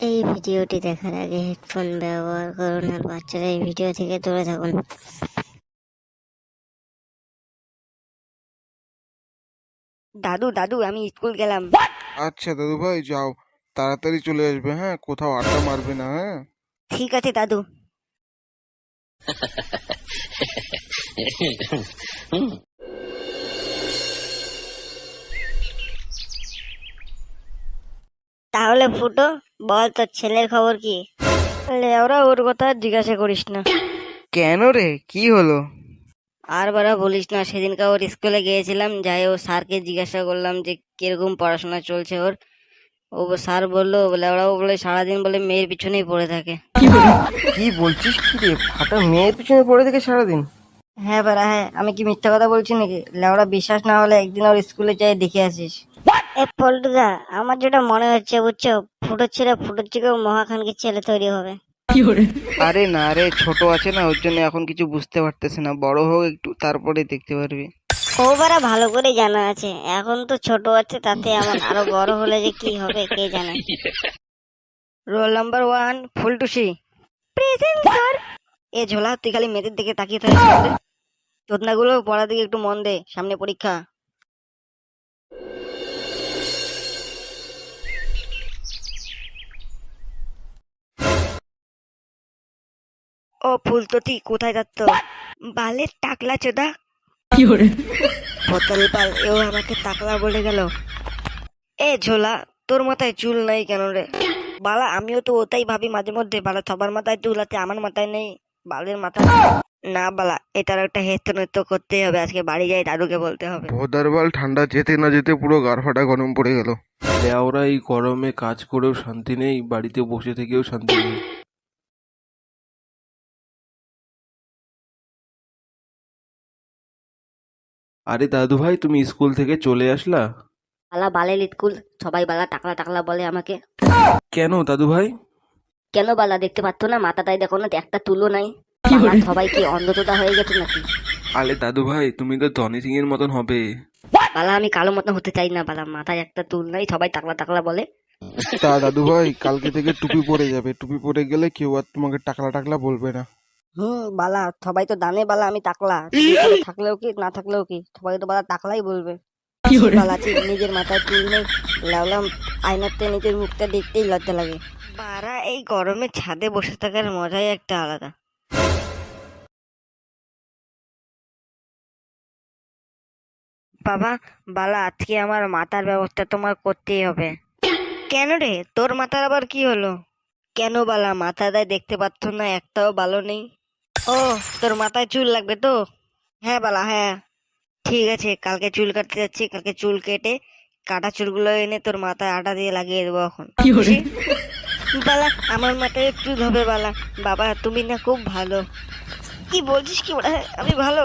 এই ভিডিওটি দেখার আগে হেডফোন ব্যবহার করুন আর বাচ্চারা এই ভিডিও থেকে দূরে থাকুন। দাদু দাদু আমি স্কুল গেলাম। আচ্ছা দাদু ভাই যাও। তাড়াতাড়ি চলে আসবে হ্যাঁ? কোথাও আড্ডা মারবে না হ্যাঁ? ঠিক আছে দাদু। তাহলে ফুটো বল তোর ছেলের খবর কি? লেওরা ওর কথা আর জিজ্ঞাসা করিস না। কেন রে? কি হলো? আর বারা বলিস না সেদিনকে ওর স্কুলে গিয়েছিলাম যাই ও স্যারকে জিজ্ঞাসা করলাম যে কীরকম পড়াশোনা চলছে ওর? ও স্যার বলল বলে ওরাও বলে সারাদিন বলে মেয়ের পিছনেই পড়ে থাকে। কি বলছিস কি রে? ফাটা মেয়ের পিছনে পড়ে থেকে সারাদিন? হ্যাঁ বারা হ্যাঁ আমি কি মিথ্যা কথা বলছি নাকি? লেওরা বিশ্বাস না হলে একদিন ওর স্কুলে যাই দেখে আসিস। এ পল্টুদা আমার যেটা মনে হচ্ছে বুঝছ? ফুটোর ছেলে ফুটোর থেকেও মহাখানকে ছেলে তৈরি হবে। আরে না রে ছোট আছে না ওর জন্য এখন কিছু বুঝতে পারতেছে না। বড় হোক একটু তারপরে দেখতে পারবি। ও বারা ভালো করে জানা আছে। এখন তো ছোট আছে তাতে আমার আরও বড় হলে যে কি হবে কে জানে? রোল নাম্বার ওয়ান ফুলটুসি। প্রেজেন্ট স্যার এ ঝোলা তুই খালি মেয়েদের দিকে তাকিয়ে থাকিস চোদনাগুলো পড়ার দিকে একটু মন দে সামনে পরীক্ষা। ও ফুলততি কোথায় যাচ্ছ? বালের টাকলা চোদা। বোতল পাল এও আমাকে টাকলা বলে গেল। এ ঝোলা তোর মাথায় চুল নাই কেন রে? বালা আমিও তো ওটাই ভাবি মাঝে মধ্যে। বালা সবার মাথায় চুল আছে আমার মাথায় নেই। বালের মাথা না বালা এটার একটা হেস্ত নৃত্য করতেই হবে। আজকে বাড়ি যাই দাদুকে বলতে হবে। ভোদারবাল ঠান্ডা যেতে না যেতে পুরো গার ফাটা গরম পড়ে গেল। লেওরা এই গরমে কাজ করেও শান্তি নেই বাড়িতে বসে থেকেও শান্তি নেই। আরে দাদু ভাই তুমি স্কুল থেকে চলে আসলা? বালা বালের স্কুল সবাই বালা টাকলা টাকলা বলে আমাকে। কেন দাদু ভাই? কেন বালা দেখতে পাচ্ছ না? মাথাটাই দেখো না একটা তুলো নাই। সবাই কি অন্ধতা হয়ে গেছে নাকি? আরে দাদু ভাই তুমি তো ধনী সিং এর মতন হবে। বালা আমি কালো মতন হতে চাই না বালা। মাথায় একটা তুল নাই সবাই টাকলা টাকলা বলে। তা দাদু ভাই কালকে থেকে টুপি পরে যাবে। টুপি পরে গেলে কেউ আর তোমাকে টাকলা টাকলা বলবে না। হুম বালা সবাই তো দানে বালা আমি টাকলা। থাকলেও কি না থাকলেও কি? সবাই তো বালা টাকলাই বলবে। বালা? নিজের মাথায় চুল নেই লাউলাম আয়নাতে নিজের মুখটা দেখতেই লজ্জা লাগে। বারা এই গরমে ছাদে বসে থাকার মজাই একটা আলাদা। বাবা বালা আজকে আমার মাথার ব্যবস্থা তোমার করতেই হবে। কেন রে? তোর মাথার আবার কি হলো? কেন বালা মাথাটায় দেখতে পাচ্ছ না একটাও ভালো নেই। ও তোর মাথায় চুল লাগবে তো? হ্যাঁ বালা হ্যাঁ। ঠিক আছে কালকে চুল কাটতে যাচ্ছি কালকে চুল কেটে কাটা চুলগুলো এনে তোর মাথায় আটা দিয়ে লাগিয়ে দেবো এখন। বালা? আমার মাথায় একটু হবে বালা। বাবা তুমি না খুব ভালো। কি বলছিস কি আমি ভালো।